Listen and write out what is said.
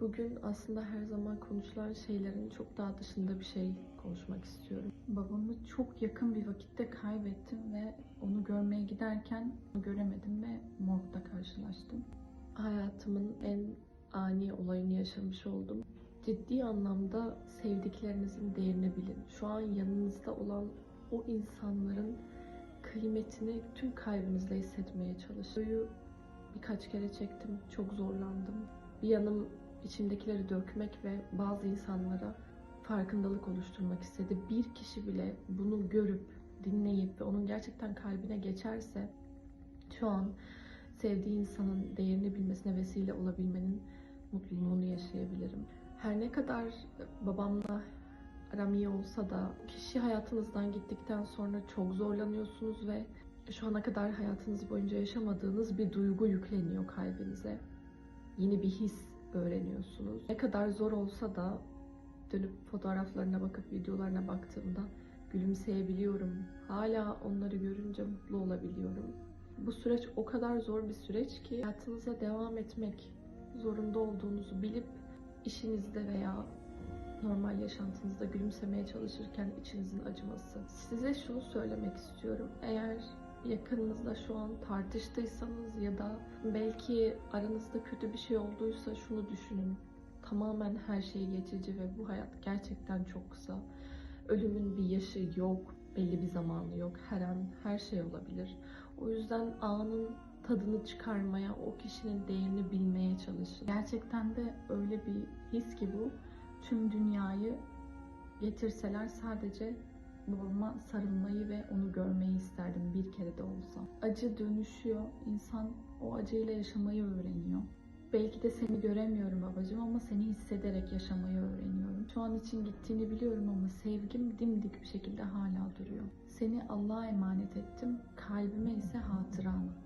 Bugün aslında her zaman konuşulan şeylerin çok daha dışında bir şey konuşmak istiyorum. Babamı çok yakın bir vakitte kaybettim ve onu görmeye giderken göremedim ve morgda karşılaştım. Hayatımın en ani olayını yaşamış oldum. Ciddi anlamda sevdiklerinizin değerini bilin. Şu an yanınızda olan o insanların kıymetini tüm kalbinizle hissetmeye çalışın. Birkaç kere çektim. Çok zorlandım. Bir yanım içimdekileri dökmek ve bazı insanlara farkındalık oluşturmak istedi. Bir kişi bile bunu görüp, dinleyip ve onun gerçekten kalbine geçerse şu an sevdiği insanın değerini bilmesine vesile olabilmenin mutluluğunu yaşayabilirim. Her ne kadar babamla aram iyi olsa da kişi hayatınızdan gittikten sonra çok zorlanıyorsunuz ve şu ana kadar hayatınız boyunca yaşamadığınız bir duygu yükleniyor kalbinize. Yeni bir his öğreniyorsunuz. Ne kadar zor olsa da dönüp fotoğraflarına bakıp videolarına baktığımda gülümseyebiliyorum. Hala onları görünce mutlu olabiliyorum. Bu süreç o kadar zor bir süreç ki hayatınıza devam etmek zorunda olduğunuzu bilip işinizde veya normal yaşantınızda gülümsemeye çalışırken içinizin acıması. Size şunu söylemek istiyorum. Eğer yakınınızla şu an tartıştıysanız ya da belki aranızda kötü bir şey olduysa şunu düşünün. Tamamen her şey geçici ve bu hayat gerçekten çok kısa. Ölümün bir yaşı yok, belli bir zamanı yok. Her an her şey olabilir. O yüzden anın tadını çıkarmaya, o kişinin değerini bilmeye çalışın. Gerçekten de öyle bir his ki bu. Tüm dünyayı getirseler sadece babama sarılmayı ve onu görmeyi isterdim bir kere de olsa. Acı dönüşüyor. İnsan o acıyla yaşamayı öğreniyor. Belki de seni göremiyorum babacığım ama seni hissederek yaşamayı öğreniyorum. Şu an için gittiğini biliyorum ama sevgim dimdik bir şekilde hala duruyor. Seni Allah'a emanet ettim. Kalbime ise hatıranı.